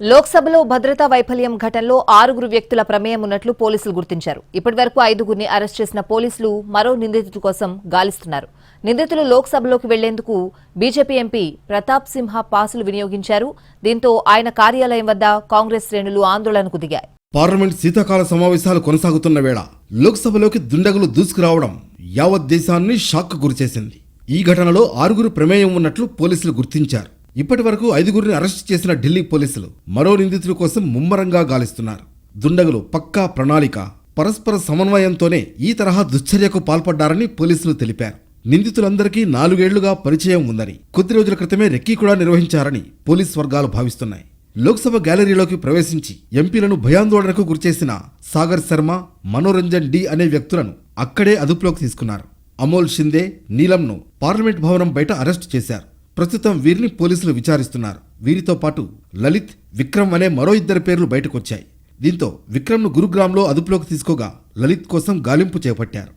లోక్సభలో భద్రతా వైఫల్యం ఘటనలో ఆరుగురు వ్యక్తుల ప్రమేయం ఉన్నట్లు పోలీసులు గుర్తించారు. ఇప్పటివరకు ఐదుగురిని అరెస్ట్ చేసిన పోలీసులు మరో నిందితుడి కోసం గాలిస్తున్నారు. నిందితులు లోక్సభలోకి వెళ్ళేందుకు బీజేపీ ఎంపీ ప్రతాప్ సింహ పాసులు వినియోగించారు. దీంతో ఆయన కార్యాలయం వద్ద కాంగ్రెస్ శ్రేణులు ఆందోళనకు దిగాయి. పార్లమెంట్ శీతాకాల సమావేశాలు కొనసాగుతున్న వేళ లోక్సభలోకి దుండగులు దూసుకురావడం యావత్ దేశాన్ని షాక్ గురిచేసింది. ఈ ఘటనలో ఆరుగురు ప్రమేయం ఉన్నట్లు పోలీసులు గుర్తించారు. ఇప్పటి వరకు ఐదుగురిని అరెస్ట్ చేసిన ఢిల్లీ పోలీసులు మరో నిందితుల కోసం ముమ్మరంగా గాలిస్తున్నారు. దుండగులు పక్కా ప్రణాళిక పరస్పర సమన్వయంతోనే ఈ తరహా దుశ్చర్యకు పాల్పడ్డారని పోలీసులు తెలిపారు. నిందితులందరికీ నాలుగేళ్ళుగా పరిచయం ఉందని కొద్ది రోజుల క్రితమే రెక్కీ కూడా నిర్వహించారని పోలీస్ వర్గాలు భావిస్తున్నాయి. లోక్సభ గ్యాలరీలోకి ప్రవేశించి ఎంపీలను భయాందోళనకు గురిచేసిన సాగర్ శర్మ మనోరంజన్ డి అనే వ్యక్తులను అక్కడే అదుపులోకి తీసుకున్నారు. అమోల్ షిందే నీలంను పార్లమెంట్ భవనం బయట అరెస్ట్ చేశారు. ప్రస్తుతం వీరిని పోలీసులు విచారిస్తున్నారు. వీరితో పాటు లలిత్ విక్రమ్ అనే మరో ఇద్దరి పేర్లు బయటకొచ్చాయి. దీంతో విక్రమ్ను గురుగ్రామ్లో అదుపులోకి తీసుకోగా లలిత్ కోసం గాలింపు చేపట్టారు.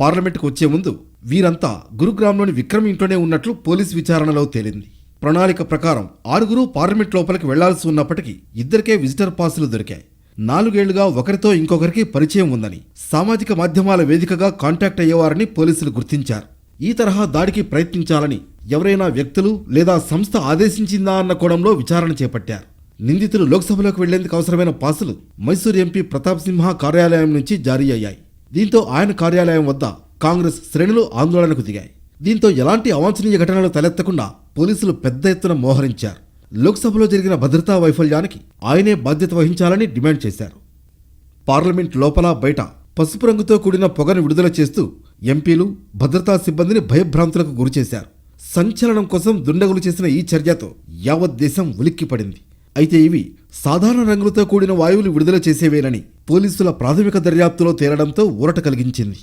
పార్లమెంటుకు వచ్చే ముందు వీరంతా గురుగ్రామ్లోని విక్రమ్ ఇంట్లోనే ఉన్నట్లు పోలీస్ విచారణలో తేలింది. ప్రణాళిక ప్రకారం ఆరుగురు పార్లమెంట్ లోపలికి వెళ్ళాల్సి ఉన్నప్పటికీ ఇద్దరికే విజిటర్ పాసులు దొరికాయి. నాలుగేళ్ళుగా ఒకరితో ఇంకొకరికి పరిచయం ఉందని సామాజిక మాధ్యమాల వేదికగా కాంటాక్ట్ అయ్యేవారని పోలీసులు గుర్తించారు. ఈ తరహా దాడికి ప్రయత్నించాలని ఎవరైనా వ్యక్తులు లేదా సంస్థ ఆదేశించిందా అన్న కోణంలో విచారణ చేపట్టారు. నిందితులు లోక్సభలోకి వెళ్ళేందుకు అవసరమైన పాసులు మైసూరు ఎంపీ ప్రతాప్ సింహ కార్యాలయం నుంచి జారీ అయ్యాయి. దీంతో ఆయన కార్యాలయం వద్ద కాంగ్రెస్ శ్రేణులు ఆందోళనకు దిగాయి. దీంతో ఎలాంటి అవాంఛనీయ ఘటనలు తలెత్తకుండా పోలీసులు పెద్ద ఎత్తున మోహరించారు. లోక్సభలో జరిగిన భద్రతా వైఫల్యానికి ఆయనే బాధ్యత వహించాలని డిమాండ్ చేశారు. పార్లమెంట్ లోపల బయట పసుపు రంగుతో కూడిన పొగను విడుదల చేస్తూ ఎంపీలు భద్రతా సిబ్బందిని భయభ్రాంతులకు గురిచేశారు సంచలనం కోసం దుండగులు చేసిన ఈ చర్యతో యావత్ దేశం ఉలిక్కిపడింది అయితే ఇవి సాధారణ రంగులతో కూడిన వాయువులు విడుదల చేసేవేనని పోలీసుల ప్రాథమిక దర్యాప్తులో తేలడంతో ఊరట కలిగించింది.